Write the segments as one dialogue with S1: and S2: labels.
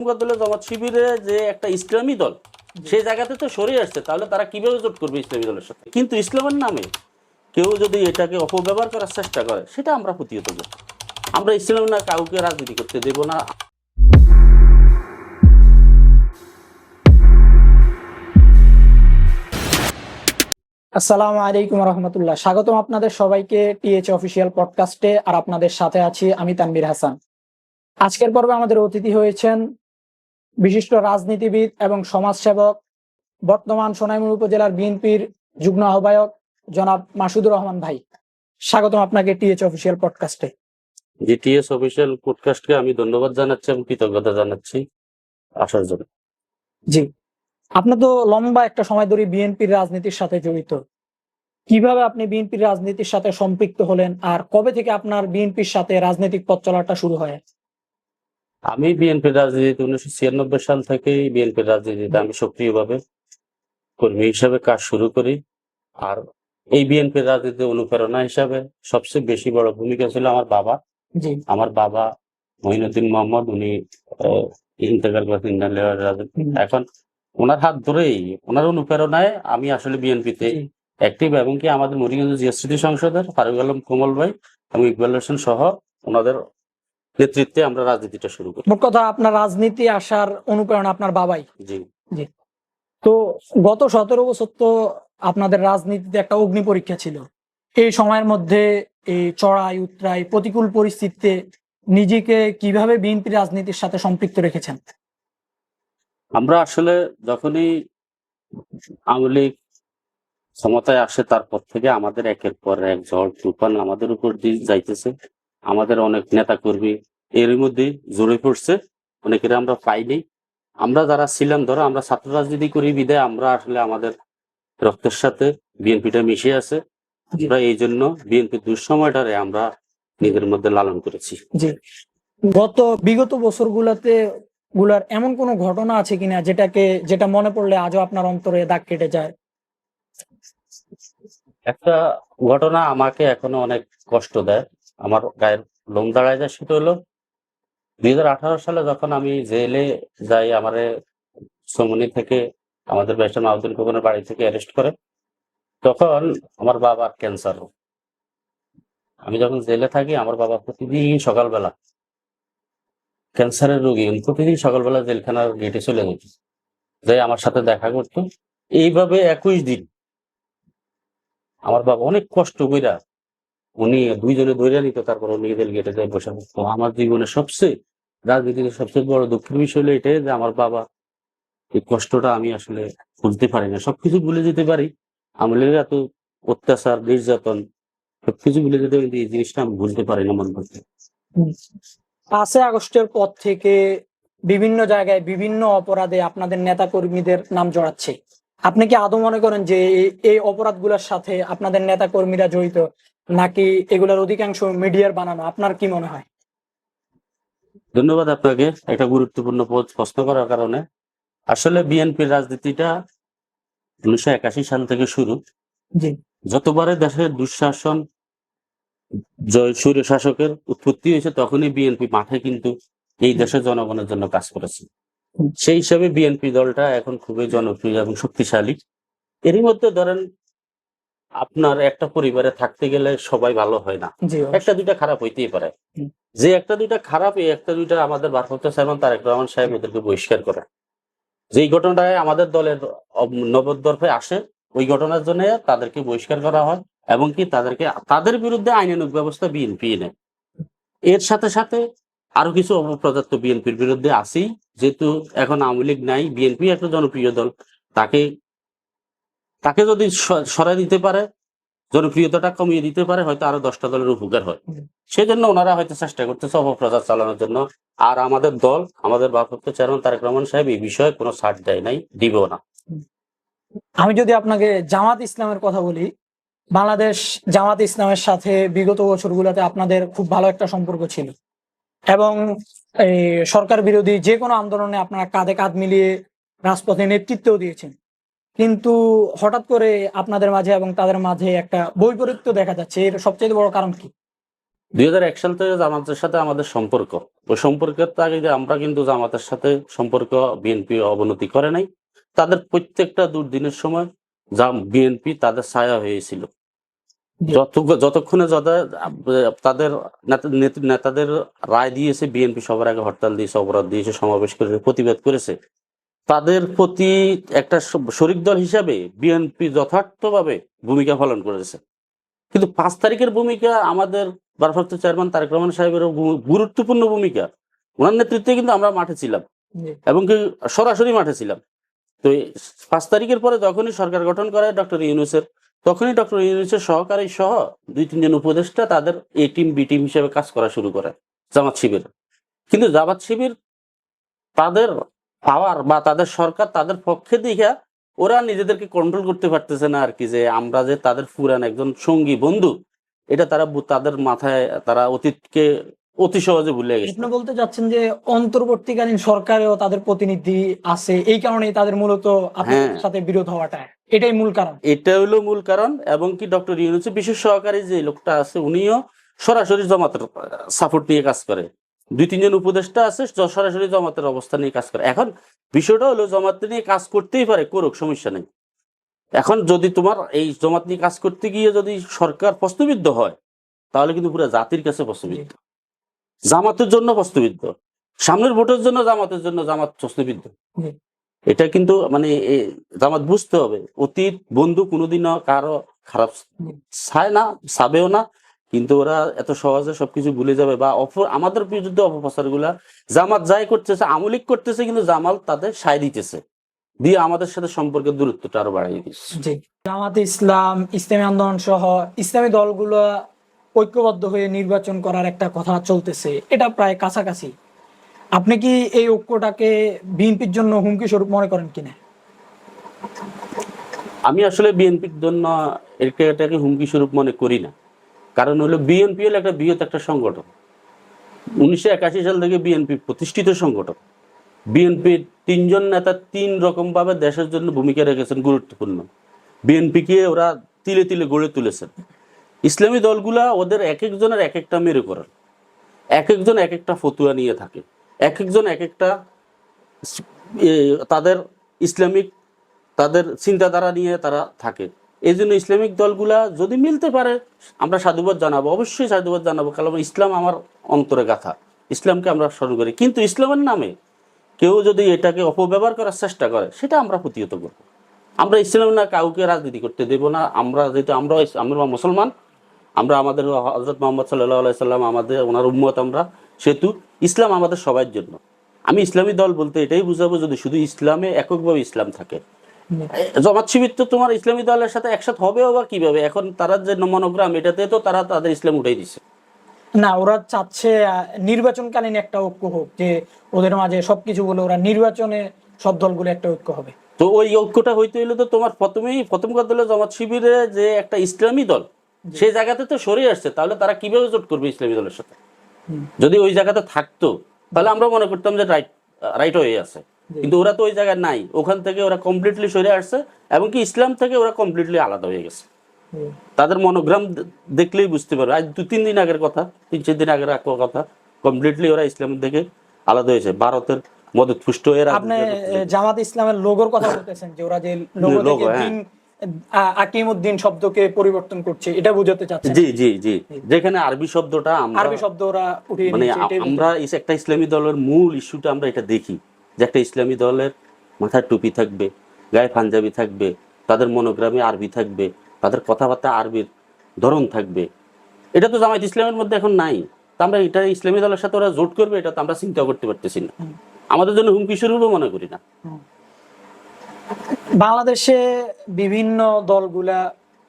S1: দলে জামাত শিবিরে যে একটা ইসলামী দল সেই জায়গাতে তো সরে আসছে তাহলে তারা কীভাবে জোট করবে ইসলামী দলের সাথে? কিন্তু ইসলামের নামে কেউ যদি এটাকে অপব্যবহার করার চেষ্টা করে সেটা আমরা প্রতিহত করব। আমরা ইসলাম না কাউকে রাজনীতি করতে দেব না।
S2: আসসালামু আলাইকুম রহমতুল্লাহ। স্বাগতম আপনাদের সবাইকে টিএচ অফিসিয়াল পডকাস্টে আর আপনাদের সাথে আছি আমি তানবির হাসান। আজকের পর্বে আমাদের অতিথি হয়েছেন বিশিষ্ট রাজনীতিবিদ এবং সমাজসেবক বর্তমান সোনাইমুড় উপজেলার বিএনপির যুগ্ম আহ্বায়ক জনাব মাসুদুর রহমান ভাই। স্বাগতম আপনাকে টিএচ অফিসিয়াল পডকাস্টে।
S1: জিটিএস অফিসিয়াল পডকাস্টকে আমি ধন্যবাদ জানাচ্ছি এবং কৃতজ্ঞতা জানাচ্ছি আসার জন্য।
S2: জি আপনি তো লম্বা একটা সময় ধরে বিএনপির রাজনীতির সাথে জড়িত। কীভাবে আপনি বিএনপির রাজনীতির সাথে সম্পৃক্ত হলেন আর কবে থেকে আপনার বিএনপির সাথে রাজনৈতিক পথ চলাটা শুরু হয়?
S1: আমি বিএনপির রাজনীতিতে উনিশশো ছিয়ানব্বই সাল থেকেই বিএনপির রাজনীতিতে আমি সক্রিয়ভাবে কর্মী হিসাবে কাজ শুরু করি। আর এই বিএনপির রাজনীতিতে অনুপ্রেরণা হিসাবে সবচেয়ে বেশি বড় ভূমিকা ছিল আমার বাবা। আমার বাবা মহিনুদ্দিন মোহাম্মদ উনি ইন্তেকাল করেছেন রাজনীতি এখন ওনার হাত ধরেই ওনার অনুপ্রেরণায় আমি আসলে বিএনপিতে। অ্যাক্টিভ এবং কি আমাদের মরিগঞ্জ স্মৃতি সংসদের ফারুক আলম কোমল ভাই এবং ইকবাল হোসেন সহ ওনাদের নেতৃত্বে আমরা রাজনীতিটা শুরু করি।
S2: মোট কথা আপনার রাজনীতি আসার অনুপ্রেরণা আপনার বাবাই।
S1: জি। জি।
S2: তো গত সতেরো বছর তো আপনাদের রাজনীতিতে একটা অগ্নি পরীক্ষা ছিল। এই সময়ের মধ্যে এই চড়াই উত্তরাই প্রতিকূল পরিস্থিতিতে নিজেকে কীভাবে বিএনপি রাজনীতির সাথে সম্পৃক্ত রেখেছেন?
S1: আমরা আসলে যখনই আওয়ামী লীগ ক্ষমতায় আসে তারপর থেকে আমাদের একের পর এক ঝড় তুফান আমাদের উপর দিয়ে যাইতেছে। আমাদের অনেক নেতা কর্মী এর মধ্যে জড়ে পড়ছে। অনেকের আমরা পাইনি। আমরা যারা ছিলাম ধরো আমরা ছাত্র রাজনীতি করি বিদায় আমরা আসলে আমাদের রক্তের সাথে বিএনপিটা মিশে আছে। আমরা এই জন্য বিএনপির দুঃসময়টারে আমরা নিজের মধ্যে লালন করেছি।
S2: জি। গত বিগত বছরগুলোতে গুলার এমন কোনো ঘটনা আছে কিনা যেটাকে যেটা মনে পড়লে আজও আপনার অন্তরে দাগ কেটে যায়?
S1: একটা ঘটনা আমাকে এখনও অনেক কষ্ট দেয়। আমার গায়ের লোম দাঁড়ায় যায় সেটা হলো দুই হাজার আঠারো সালে যখন আমি জেলে যাই, আমার সমনি থেকে আমাদের ব্যারিস্টার মাহমুদুল খোকনের বাড়ি থেকে অ্যারেস্ট করে, তখন আমার বাবার ক্যান্সার আমি যখন জেলে থাকি, আমার বাবা প্রতিদিন সকালবেলা ক্যান্সারের রোগী প্রতিদিন সকালবেলা জেলখানার গেটে চলে যেত। যাই আমার সাথে দেখা করতো। এইভাবে একুশ দিন আমার বাবা অনেক কষ্ট কইরা উনি দুইজনে ধরে নিত, তারপর নিজের গেটে যায় বসে তো আমার জীবনে সবচেয়ে, রাজনীতিতে সবচেয়ে বড় দুঃখের বিষয় হলো এটাই যে আমার বাবা এই কষ্টটা আমি আসলে বুঝতে পারি না। সবকিছু ভুলে যেতে পারি। আমলের এত অত্যাচার, নির্যাতন, সবকিছু ভুলে যেতে পারি এই জিনিসটা আমি ভুলতে পারি না মনে করতে।
S2: পাঁচই আগস্টের পর থেকে বিভিন্ন জায়গায় বিভিন্ন অপরাধে আপনাদের নেতা কর্মীদের নাম জড়াচ্ছে। আপনি কি আদৌ মনে করেন যে এই অপরাধগুলোর সাথে আপনাদের নেতা কর্মীরা জড়িত? নাকি এগুলার অধিকাংশ মিডিয়ার বানানো? আপনার কি মনে হয়?
S1: ধন্যবাদ আপনাকে একটা গুরুত্বপূর্ণ প্রশ্ন করার কারণে। আসলে বিএনপির রাজনীতিটা উনিশশো একাশি সাল থেকে শুরু। যতবারে দেশের দুঃশাসন জয় সূর্য শাসকের উৎপত্তি হয়েছে তখনই বিএনপি মাঠে কিন্তু এই দেশের জনগণের জন্য কাজ করেছে। সেই হিসাবে বিএনপি দলটা এখন খুবই জনপ্রিয় এবং শক্তিশালী। এরই মধ্যে ধরেন আপনার একটা পরিবারে থাকতে গেলে সবাই ভালো হয় না। একটা দুইটা খারাপ হইতেই পারে। যে একটা দুইটা খারাপ এই একটা দুইটা আমাদের ভারপ্রাপ্ত চেয়ারম্যান তারেক রহমান সাহেব ওদেরকে বহিষ্কার করে। যেই ঘটনাটায় আমাদের দলের নবদর্ফে আসে ওই ঘটনার জন্য তাদেরকে বহিষ্কার করা হয় এবং কি তাদেরকে তাদের বিরুদ্ধে আইনানুগ ব্যবস্থা বিএনপি নেয় এর সাথে সাথে আরও কিছু অপপ্রদত্ত বিএনপির বিরুদ্ধে আছেই যেহেতু এখন আওয়ামী লীগ নাই বিএনপি একটা জনপ্রিয় দল তাকে তাকে যদি সরাই দিতে পারে জনপ্রিয়তাটা কমিয়ে দিতে পারে হয়তো আরও দশটা দলের উপকার হয়। সেজন্য ওনারা হয়তো চেষ্টা করতেছে অপপ্রচার চালানোর জন্য। আর আমাদের দল আমাদের ভারপ্রাপ্ত চেয়ারম্যান তারেক রহমান সাহেব এই বিষয়ে কোনো ছাড় দেয় নাই দিবেও না।
S2: আমি যদি আপনাকে জামাত ইসলামের কথা বলি বাংলাদেশ জামাত ইসলামের সাথে বিগত বছরগুলোতে আপনাদের খুব ভালো একটা সম্পর্ক ছিল। এবং এই সরকার বিরোধী যে কোনো আন্দোলনে আপনারা কাঁধে কাঁধ মিলিয়ে রাজপথে নেতৃত্বও দিয়েছেন। কিন্তু হঠাৎ করে আপনাদের মাঝে এবং তাদের মাঝে একটা বৈপরীত্য দেখা যাচ্ছে। এর সবচেয়ে বড় কারণ কি?
S1: দুই হাজার এক সাল থেকে জামাতের সাথে আমাদের সম্পর্ক। ওই সম্পর্কের আগে যে আমরা কিন্তু জামাতের সাথে সম্পর্ক বিএনপি অবনতি করে নাই। তাদের প্রত্যেকটা দুর্দিনের সময় যা বিএনপি তাদের ছায়া হয়েছিল। যতক্ষণে যাদের তাদের নেতা- নেতাদের রায় দিয়েছে বিএনপি সবার আগে হরতাল দিয়েছে অপরাধ দিয়েছে সমাবেশ করেছে প্রতিবাদ করেছে তাদের প্রতি একটা শরিক দল হিসাবে বিএনপি যথার্থভাবে ভূমিকা পালন করেছে। কিন্তু পাঁচ তারিখের ভূমিকা আমাদের ভারপ্রাপ্ত চেয়ারম্যান তারেক রহমান সাহেবের গুরুত্বপূর্ণ ভূমিকা। ওনার নেতৃত্বে কিন্তু আমরা মাঠে ছিলাম এবং কি সরাসরি মাঠে ছিলাম। তো পাঁচ তারিখের পরে যখনই সরকার গঠন করে ডক্টর ইউনুসের তখনই ডক্টর ইউনুসের সহকারী সহ দুই তিনজন উপদেষ্টা তাদের এ টিম বি টিম হিসেবে কাজ করা শুরু করে জামাত শিবির। কিন্তু জামাত শিবির তাদের পাওয়ার বা তাদের সরকার তাদের পক্ষে দিকে ওরা নিজেদেরকে কন্ট্রোল করতে পারতেছে না আর কি যে আমরা যে তাদের পুরান একজন সঙ্গী বন্ধু এটা তারা তাদের মাথায় তারা অতীতকে অতি সহজে ভুলে গেছে।
S2: আপনি বলতে চাচ্ছেন যে অন্তর্বর্তীকালীন সরকারেও তাদের প্রতিনিধি আছে এই কারণেই তাদের মূলত আপনাদের
S1: হ্যাঁ।
S2: সাথে বিরোধ হওয়াটা এটাই মূল কারণ?
S1: এটা হলো মূল কারণ এবং কি ডক্টর ইউনুসের বিশেষ সহকারী যে লোকটা আছে উনিও সরাসরি জমাতের সাপোর্ট নিয়ে কাজ করে। দুই তিনজন উপদেষ্টা আছে সরাসরি জমাতের অবস্থা নিয়ে কাজ করে। এখন বিষয়টা হলো জমাত নিয়ে কাজ করতেই পারে করুক সমস্যা নেই। এখন যদি তোমার এই জমাত নিয়ে কাজ করতে গিয়ে যদি সরকার প্রশ্নবিদ্ধ হয় তাহলে কিন্তু পুরো জাতির কাছে প্রশ্নবিদ্ধ জামাতের জন্য প্রশ্নবিদ্ধ সামনের ভোটের জন্য জামাতের জন্য জামাত প্রশ্নবিদ্ধ এটা কিন্তু মানে জামাত বুঝতে হবে। অতীত বন্ধু কোনোদিনও কারও খারাপ। চায় না সাবেও না। কিন্তু ওরা এত সহজে সবকিছু ভুলে যাবে বা অপ আমাদের বিরুদ্ধে অপপ্রচারগুলা জামাত যাই করতেছে আমলিক করতেছে কিন্তু জামাল তাদের সায় দিতেছে। দিয়ে আমাদের সাথে সম্পর্কের দূরত্বটা আরও বাড়িয়ে দিচ্ছে
S2: জামাতে ইসলাম ইসলামী আন্দোলন সহ ইসলামী দলগুলো ঐক্যবদ্ধ হয়ে নির্বাচন করার একটা কথা চলতেছে। এটা প্রায় কাছাকাছি। আপনি কি এই ঐক্যটাকে বিএনপির জন্য হুমকি স্বরূপ মনে করেন কিনা?
S1: আমি আসলে বিএনপির জন্য এটা এটাকে হুমকি স্বরূপ মনে করি না। কারণ হলো বিএনপি হলো একটা বৃহৎ একটা সংগঠন। উনিশশো একাশি সাল থেকে বিএনপি প্রতিষ্ঠিত সংগঠন। বিএনপির তিনজন নেতা তিন রকম ভাবে দেশের জন্য ভূমিকা রেখেছেন গুরুত্বপূর্ণ। বিএনপিকে ওরা তিলে তিলে গড়ে তুলেছেন। ইসলামী দলগুলা ওদের এক একজনের এক একটা মেরু করেন এক একজন এক একটা ফতুয়া নিয়ে থাকে। এক একজন এক একটা তাদের ইসলামিক, তাদের চিন্তাধারা নিয়ে তারা থাকে। এই জন্য ইসলামিক দলগুলা যদি মিলতে পারে, আমরা সাধুবাদ জানাব। অবশ্যই সাধুবাদ জানাব, কারণ ইসলাম আমার অন্তরে গাথা। ইসলামকে আমরা স্মরণ করি। কিন্তু ইসলামের নামে কেউ যদি এটাকে অপব্যবহার করার চেষ্টা করে, সেটা আমরা প্রতিহত করব। আমরা ইসলাম না কাউকে রাজনীতি করতে দেব না। আমরা যেহেতু আমরা আমরা মুসলমান, আমরা আমাদের হজরত মোহাম্মদ সাল্লাহ সাল্লাম আমাদের ওনার উম্মত আমরা। সেহেতু ইসলাম আমাদের সবার জন্য। আমি ইসলামী দল বলতে এটাই বুঝাবো, যদি শুধু ইসলামে এককভাবে ইসলাম থাকে জামাত শিবির তো তোমার ইসলামী দলের সাথে একসাথে হবেও বা কীভাবে? এখন তারা যে মনোগ্রাম এটাতে তো তারা তাদের ইসলাম উঠাই দিছে।
S2: না ওরা চাচ্ছে নির্বাচনকালীন একটা ঐক্য হোক যে ওদের মাঝে সবকিছু বলে ওরা নির্বাচনে সব দলগুলো একটা ঐক্য হবে।
S1: তো ওই ঐক্যটা হইতে হইলে তো তোমার প্রথমেই প্রথম কথা হলো জামাত শিবিরে যে একটা ইসলামী দল সেই জায়গাতে তো সরে আসছে তাহলে তারা কীভাবে জোট করবে ইসলামী দলের সাথে? যদি ওই জায়গাতে থাকতো তাহলে আমরা মনে করতাম যে রাইট রাইট হয়ে আছে। কিন্তু ওরা তো ওই জায়গায় নাই। ওখান থেকে ওরা কমপ্লিটলি সরে আসছে এবং কি ইসলাম থেকে ওরা কমপ্লিটলি আলাদা হয়ে গেছে। তাদের মনোগ্রাম দেখলেই বুঝতে পারবে। আজ দু তিন দিন আগের কথা তিন চার দিন আগের কথা কমপ্লিটলি ওরা ইসলাম থেকে আলাদা হয়েছে। ভারতের মদত পুষ্ট এর
S2: আপনি জামাত ইসলামের লোগোর কথা বলতেছেন যে ওরা যে লোগো
S1: হ্যাঁ।
S2: আকিমউদ্দিন শব্দকে পরিবর্তন করছে এটা বুঝাতে চাচ্ছে
S1: জি জি জি। যেখানে আরবি শব্দটা আমরা
S2: আরবি শব্দ ওরা উঠিয়ে
S1: মানে আমরা এই একটা ইসলামী দলের মূল ইস্যুটা আমরা এটা দেখি। যে একটা ইসলামী দলের মাথায় টুপি থাকবে গায়ে পাঞ্জাবি থাকবে তাদের মনোগ্রামে আরবি থাকবে তাদের কথাবার্তা আরবির ধরন থাকবে। এটা তো জামায়াত ইসলামের মধ্যে এখন নাই। তা আমরা এটা ইসলামী দলের সাথে ওরা জোট করবে এটা তো আমরা চিন্তা করতে পারতেছি না। আমাদের জন্য হুমকি স্বরূপও মনে করি না।
S2: বাংলাদেশে বিভিন্ন দলগুলা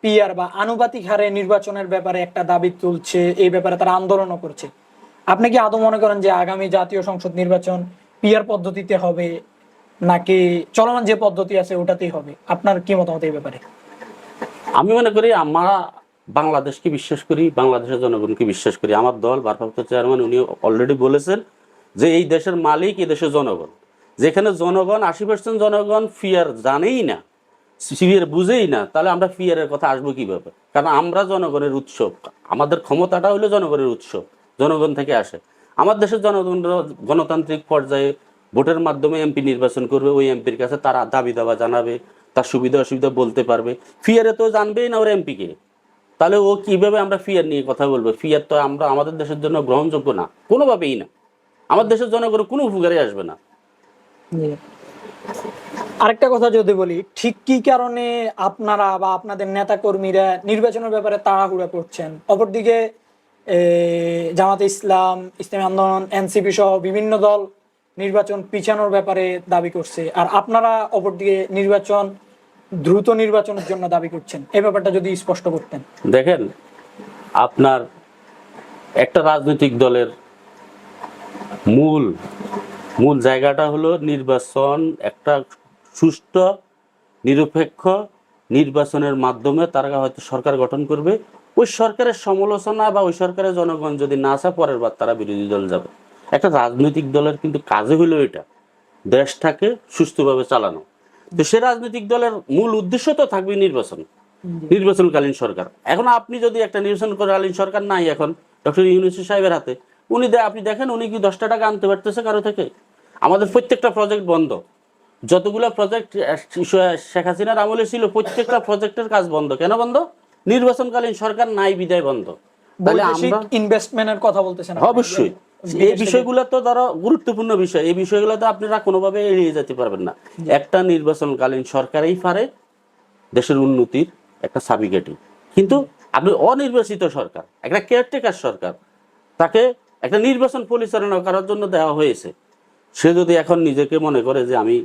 S2: পিয়ার বা আনুপাতিক হারে নির্বাচনের ব্যাপারে একটা দাবি তুলছে এই ব্যাপারে তারা আন্দোলনও করছে। আপনি কি আদৌ মনে করেন যে আগামী জাতীয় সংসদ নির্বাচন পিয়ার পদ্ধতিতে হবে, নাকি চলমান যে পদ্ধতি আছে ওটাতেই হবে? আপনার কি মতামত এই ব্যাপারে?
S1: আমি মনে করি আমরা বাংলাদেশকে বিশ্বাস করি, বাংলাদেশের জনগণকে বিশ্বাস করি। আমার দল, ভারপ্রাপ্ত চেয়ারম্যান উনি অলরেডি বলেছেন যে এই দেশের মালিক, এই দেশের জনগণ। যেখানে জনগণ, আশি পার্সেন্ট জনগণ ফিয়ার জানেই না সিভিয়ার বুঝেই না, তাহলে আমরা ফিয়ারের কথা আসব কীভাবে? কারণ আমরা জনগণের উৎসব, আমাদের ক্ষমতাটা হলো জনগণের উৎসব, জনগণ থেকে আসে। আমার দেশের জনগণ গণতান্ত্রিক পর্যায়ে ভোটের মাধ্যমে এমপি নির্বাচন করবে, ওই এমপির কাছে তারা দাবি দাবা জানাবে, তার সুবিধা অসুবিধা বলতে পারবে। ফিয়ারে তো জানবেই না ওর এমপিকে তাহলে ও কীভাবে আমরা ফিয়ার নিয়ে কথা বলব? ফিয়ার তো আমরা আমাদের দেশের জন্য গ্রহণযোগ্য না, কোনোভাবেই না। আমার দেশের জনগণ কোনো উপকারে আসবে না।
S2: আরেকটা কথা যদি বলি, ঠিক কি কারণে আপনারা বা আপনাদের নেতা কর্মীরা নির্বাচনের ব্যাপারে তাড়াহুড়া করছেন? অপরদিকে জামাতে ইসলাম, ইসলামী আন্দোলন, এনসিপি সহ বিভিন্ন দল নির্বাচন পিছানোর ব্যাপারে দাবি করছে। আর আপনারা অপরদিকে নির্বাচন, দ্রুত নির্বাচনের জন্য দাবি করছেন। এই ব্যাপারটা যদি স্পষ্ট করতেন।
S1: দেখেন, আপনার একটা রাজনৈতিক দলের মূল মূল জায়গাটা হলো নির্বাচন একটা সুষ্ঠু, নিরপেক্ষ নির্বাচনের মাধ্যমে তারা হয়তো সরকার গঠন করবে। ওই সরকারের সমালোচনা বা ওই সরকারের জনগণ যদি না আসে পরের বার তারা বিরোধী দল যাবে। একটা রাজনৈতিক দলের কিন্তু কাজে হলো এটা। দেশটাকে সুস্থভাবে চালানো। তো সে রাজনৈতিক দলের মূল উদ্দেশ্য তো থাকবে নির্বাচন। নির্বাচনকালীন সরকার। এখন আপনি যদি একটা নির্বাচনকালীন সরকার নাই এখন ডক্টর ইউনুসি সাহেবের হাতে উনি আপনি দেখেন উনি কি দশটা টাকা আনতে পারতেছে কারও থেকে? আমাদের প্রত্যেকটা প্রজেক্ট বন্ধ। যতগুলো প্রজেক্ট শেখ হাসিনার আমলে ছিল প্রত্যেকটা প্রজেক্টের কাজ বন্ধ। কেন বন্ধ? নির্বাচনকালীন সরকার নাই বিদায় বন্ধ। তাহলে আমরা
S2: ইনভেস্টমেন্টের কথা বলতেছেন।
S1: অবশ্যই। এই বিষয়গুলো তো ধরো গুরুত্বপূর্ণ বিষয়। এই বিষয়গুলো তো আপনারা কোনোভাবে এড়িয়ে যেতে পারবেন না। একটা নির্বাচনকালীন সরকারই পারে দেশের উন্নতির একটা সাবিকেটি কিন্তু আপনি অনির্বাচিত সরকার একটা কেয়ারটেকার সরকার তাকে একটা নির্বাচন পরিচালনা করার জন্য দেওয়া হয়েছে। সে যদি এখন নিজেকে মনে করে যে আমি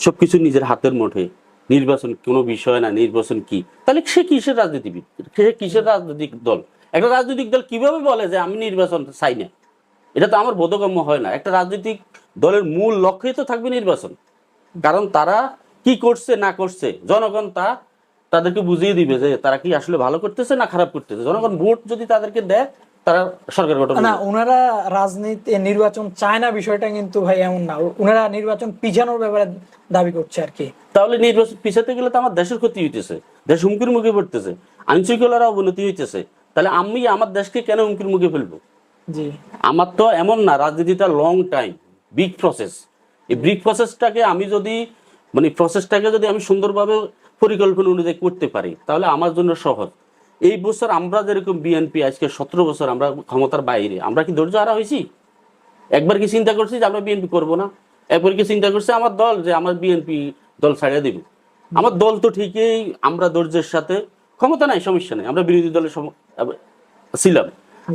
S1: সবকিছু নিজের হাতের মুঠে নির্বাচন কোনো বিষয় না, নির্বাচন কি? তাহলে সে কিসের রাজনীতিবিদ? সে কিসের রাজনৈতিক দল? একটা রাজনৈতিক দল কীভাবে বলে যে আমি নির্বাচন চাই না? এটা তো আমার বোধগম্য হয় না। একটা রাজনৈতিক দলের মূল লক্ষ্যই তো থাকবে নির্বাচন। কারণ তারা কি করছে, না করছে, জনগণ তা তাদেরকে বুঝিয়ে দিবে যে তারা কি আসলে ভালো করতেছে না খারাপ করতেছে। জনগণ ভোট যদি তাদেরকে দেয় তারা সরকার গঠন
S2: না ওনারা রাজনীতি নির্বাচন চায় না বিষয়টা কিন্তু ভাই এমন না। ওনারা নির্বাচন পিছানোর ব্যাপারে দাবি করছে আর কি।
S1: তাহলে নির্বাচন পিছাতে গেলে তো আমার দেশের ক্ষতি হইতেছে দেশ হুমকির মুখে পড়তেছে অবনতি হইতেছে। তাহলে আমি আমার দেশকে কেন হুমকির মুখে ফেলব?
S2: জি।
S1: আমার তো এমন না রাজনীতিটা লং টাইম বিগ প্রসেস এই বিগ প্রসেসটাকে আমি যদি মানে প্রসেসটাকে যদি আমি সুন্দরভাবে পরিকল্পনা অনুযায়ী করতে পারি তাহলে আমার জন্য সহজ। এই বছর আমরা যেরকম বিএনপি আজকে সতেরো বছর আমরা ক্ষমতার বাইরে। আমরা কি ধৈর্য হারা হয়েছি? একবার কি চিন্তা করছি যে আমরা বিএনপি করব না? একবার কি চিন্তা করছে আমার দল যে আমার বিএনপি দল ছাড়িয়ে দিব? আমার দল তো ঠিকই আমরা ধৈর্যের সাথে ক্ষমতা নাই সমস্যা নেই। আমরা বিরোধী দলের ছিলাম।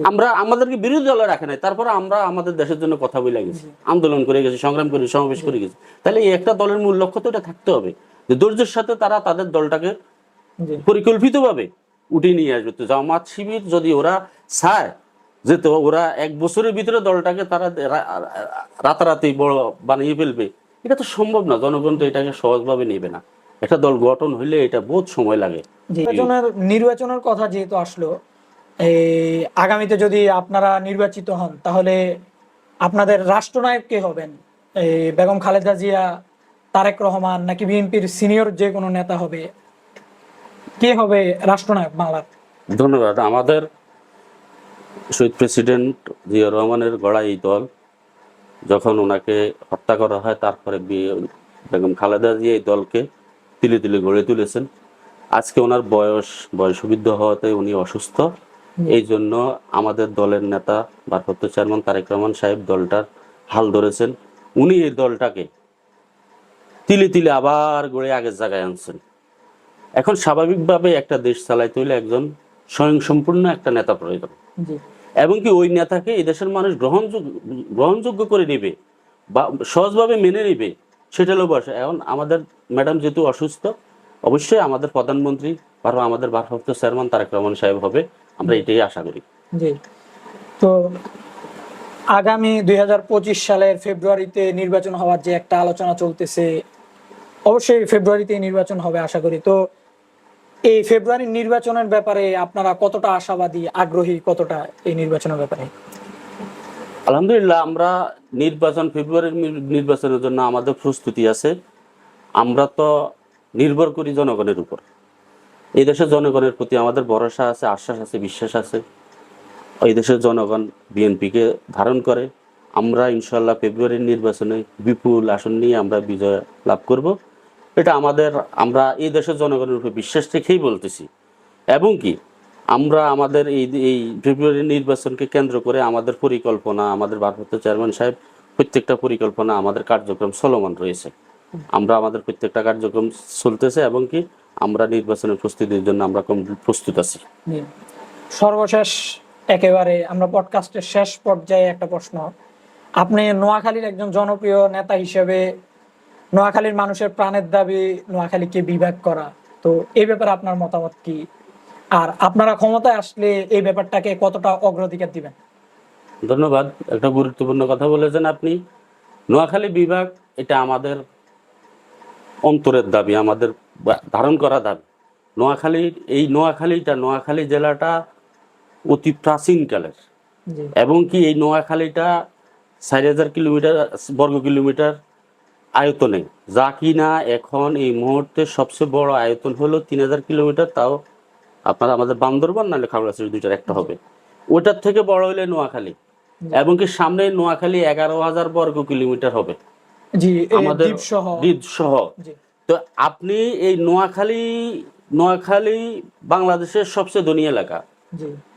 S1: আমরা আমাদেরকে বিরোধী দলে রাখে নাই। তারপরে আমরা আমাদের দেশের জন্য কথা বলে গেছি আন্দোলন করে গেছি সংগ্রাম করে সমাবেশ করে গেছি। তাহলে এই একটা দলের মূল লক্ষ্য তো এটা থাকতে হবে। যে ধৈর্যের সাথে তারা তাদের দলটাকে পরিকল্পিতভাবে উঠিয়ে নিয়ে আসবে। তো জামাত শিবির যদি ওরা চায় যে তো ওরা এক বছরের ভিতরে দলটাকে তারা রাতারাতি বড় বানিয়ে ফেলবে, এটা তো সম্ভব না। জনগণ তো এটাকে সহজভাবে নেবে না। একটা দল গঠন হইলে এটা বহুত সময় লাগে।
S2: নির্বাচনের নির্বাচনের কথা যেহেতু আসলো আগামীতে যদি আপনারা নির্বাচিত হন, তাহলে আপনাদের রাষ্ট্রনায়ক কে হবেন? বেগম খালেদা জিয়া, তারেক রহমান নাকি বিএনপির সিনিয়র যে কোনো নেতা হবে কে হবে রাষ্ট্রনায়ক বাংলার?
S1: ধন্যবাদ। আমাদের শহীদ প্রেসিডেন্ট জিয়া রহমানের গড়া এই দল যখন ওনাকে হত্যা করা হয় তারপরে বেগম খালেদা জিয়া এই দলকে তিলে তিলে গড়ে তুলেছেন। আজকে ওনার বয়স বয়সবৃদ্ধ হওয়াতে উনি অসুস্থ। এই জন্য আমাদের দলের নেতা ভারপ্রাপ্ত চেয়ারম্যান তারেক রহমান সাহেব দলটার হাল ধরেছেন। উনি এই দলটাকে তিলে তিলে আবার গড়ে আগের জায়গায় আনছেন। এখন স্বাভাবিকভাবে একটা দেশ চালাইতে হলে একজন স্বয়ংসম্পূর্ণ একটা নেতা প্রয়োজন। এবং কি ওই নেতাকে এই দেশের মানুষ গ্রহণযোগ্য গ্রহণযোগ্য করে নেবে বা সহজভাবে মেনে নেবে সেটা হলো বয়স এখন আমাদের ম্যাডাম যেহেতু অসুস্থ অবশ্যই আমাদের প্রধানমন্ত্রী বা আমাদের ভারপ্রাপ্ত চেয়ারম্যান তারেক রহমান সাহেব হবে আমরা এটাই আশা করি।
S2: জি। তো আগামী দুই হাজার পঁচিশ সালের ফেব্রুয়ারিতে নির্বাচন হওয়ার যে একটা আলোচনা চলতেছে অবশ্যই ফেব্রুয়ারিতে নির্বাচন হবে আশা করি। তো এই ফেব্রুয়ারির নির্বাচনের ব্যাপারে আপনারা কতটা আশাবাদী, আগ্রহী, কতটা এই নির্বাচনের ব্যাপারে?
S1: আলহামদুলিল্লাহ, আমরা নির্বাচন, ফেব্রুয়ারির নির্বাচনের জন্য আমাদের প্রস্তুতি আছে। আমরা তো নির্ভর করি জনগণের উপর। এই দেশের জনগণের প্রতি আমাদের ভরসা আছে, আশ্বাস আছে, বিশ্বাস আছে। এই দেশের জনগণ বিএনপিকে ধারণ করে। আমরা ইনশাল্লাহ ফেব্রুয়ারির নির্বাচনে বিপুল আসন নিয়ে আমরা বিজয় লাভ করব। এটা আমাদের, আমরা এই দেশের জনগণের উপর বিশ্বাস রেখেই বলতেছি। এবং কি, আমরা আমাদের এই এই ফেব্রুয়ারি নির্বাচনকে কেন্দ্র করে আমাদের পরিকল্পনা, আমাদের ভারপ্রাপ্ত চেয়ারম্যান সাহেব প্রত্যেকটা পরিকল্পনা, আমাদের কার্যক্রম চলমান রয়েছে। আমরা আমাদের প্রত্যেকটা কার্যক্রম চলতেছে এবং কি, আমরা নির্বাচনের প্রস্তুতির জন্য আমরা প্রস্তুত আছি।
S2: সর্বশেষ, একেবারে আমরা পডকাস্টের শেষ পর্যায়ে একটা প্রশ্ন। আপনি নোয়াখালীর একজন জনপ্রিয় নেতা হিসেবে নোয়াখালীর মানুষের প্রাণের দাবি নোয়াখালীকে বিভাগ করা। তো এই ব্যাপারে আপনার মতামত কি? আর আপনারা ক্ষমতায় আসলে এই ব্যাপারটাকে কতটা অগ্রাধিকার দিবেন?
S1: ধন্যবাদ একটা গুরুত্বপূর্ণ কথা বলেছেন আপনি। নোয়াখালী বিভাগ এটা আমাদের অন্তরের দাবি আমাদের ধারণ করা দাবি। নোয়াখালীর এই নোয়াখালীটা নোয়াখালী জেলাটা অতি প্রাচীনকালের এবং কি এই নোয়াখালীটা চার হাজার কিলোমিটার বর্গ কিলোমিটার আয়তনে যা কিনা এখন এই মুহূর্তে সবচেয়ে বড় আয়তন হলো তিন হাজার কিলোমিটার তাও আপনার আমাদের বান্দরবান নাহলে খাগড়াছড়ি দুইটার একটা হবে। ওটার থেকে বড় হলে নোয়াখালী। এবং কি সামনে নোয়াখালী এগারো হাজার বর্গ কিলোমিটার হবে। আমাদের
S2: দ্বীপ সহ
S1: তো আপনি এই নোয়াখালী নোয়াখালী বাংলাদেশের সবচেয়ে ধনী এলাকা।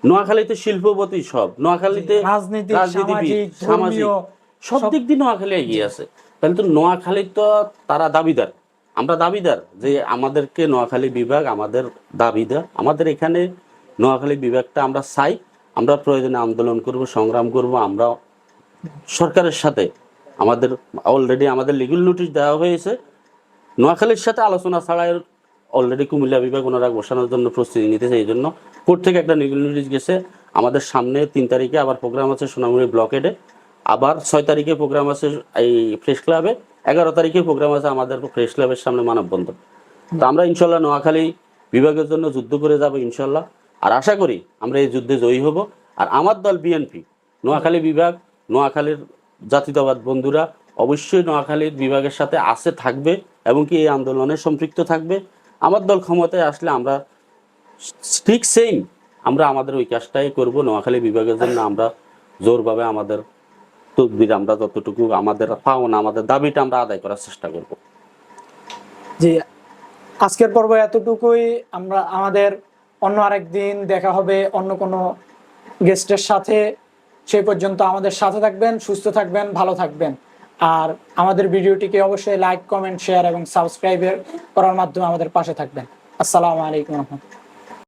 S1: নোয়াখালীতে শিল্পপতি সব নোয়াখালীতে
S2: রাজনীতি সামাজিক
S1: সব- দিক দিয়ে নোয়াখালী এগিয়ে আছে। তাহলে তো নোয়াখালী তো তারা দাবিদার। আমরা দাবিদার যে আমাদেরকে নোয়াখালী বিভাগ আমাদের দাবিদার। আমাদের এখানে নোয়াখালী বিভাগটা আমরা চাই, আমরা প্রয়োজনে আন্দোলন করব, সংগ্রাম করব, আমরা সরকারের সাথে আমাদের অলরেডি আমাদের লিগেল নোটিশ দেওয়া হয়েছে। নোয়াখালীর সাথে আলোচনা ছাড়াই অলরেডি কুমিল্লা বিভাগ ওনারা বসানোর জন্য প্রস্তুতি নিতেছে, এই জন্য কোর্ট থেকে একটা লিগেল নোটিশ গেছে। আমাদের সামনে তিন তারিখে আবার প্রোগ্রাম আছে সোনামুড়ি ব্লকেডে আবার ছয় তারিখে প্রোগ্রাম আছে এই ফ্রেশ ক্লাবে এগারো তারিখে প্রোগ্রাম আছে আমাদের ফ্রেশ ক্লাবের সামনে মানববন্ধন। তো আমরা ইনশাল্লাহ নোয়াখালী বিভাগের জন্য যুদ্ধ করে যাব ইনশাল্লাহ। আর আশা করি আমরা এই যুদ্ধে জয়ী হব। আর আমার দল বিএনপি নোয়াখালী বিভাগ, নোয়াখালীর জাতীয়তাবাদ বন্ধুরা অবশ্যই নোয়াখালীর বিভাগের সাথে আছে, থাকবে এবং কি এই আন্দোলনে সম্পৃক্ত থাকবে। আমার দল ক্ষমতায় আসলে আমরা ঠিক সেম আমরা আমাদের ওই কাজটাই করব। নোয়াখালী বিভাগের জন্য আমরা জোরভাবে আমাদের তদবির আমরা যতটুকু আমাদের পাওনা, আমাদের দাবিটা আমরা আদায় করার চেষ্টা করব।
S2: জি, আজকের পর্ব এতটুকুই। আমরা, আমাদের অন্য আরেক দিন দেখা হবে অন্য কোনো গেস্টের সাথে। সেই পর্যন্ত আমাদের সাথে থাকবেন, সুস্থ থাকবেন, ভালো থাকবেন। আর আমাদের ভিডিওটিকে অবশ্যই লাইক, কমেন্ট, শেয়ার এবং সাবস্ক্রাইব করার মাধ্যমে আমাদের পাশে থাকবেন। আসসালামু আলাইকুম রহমতুল্লাহ।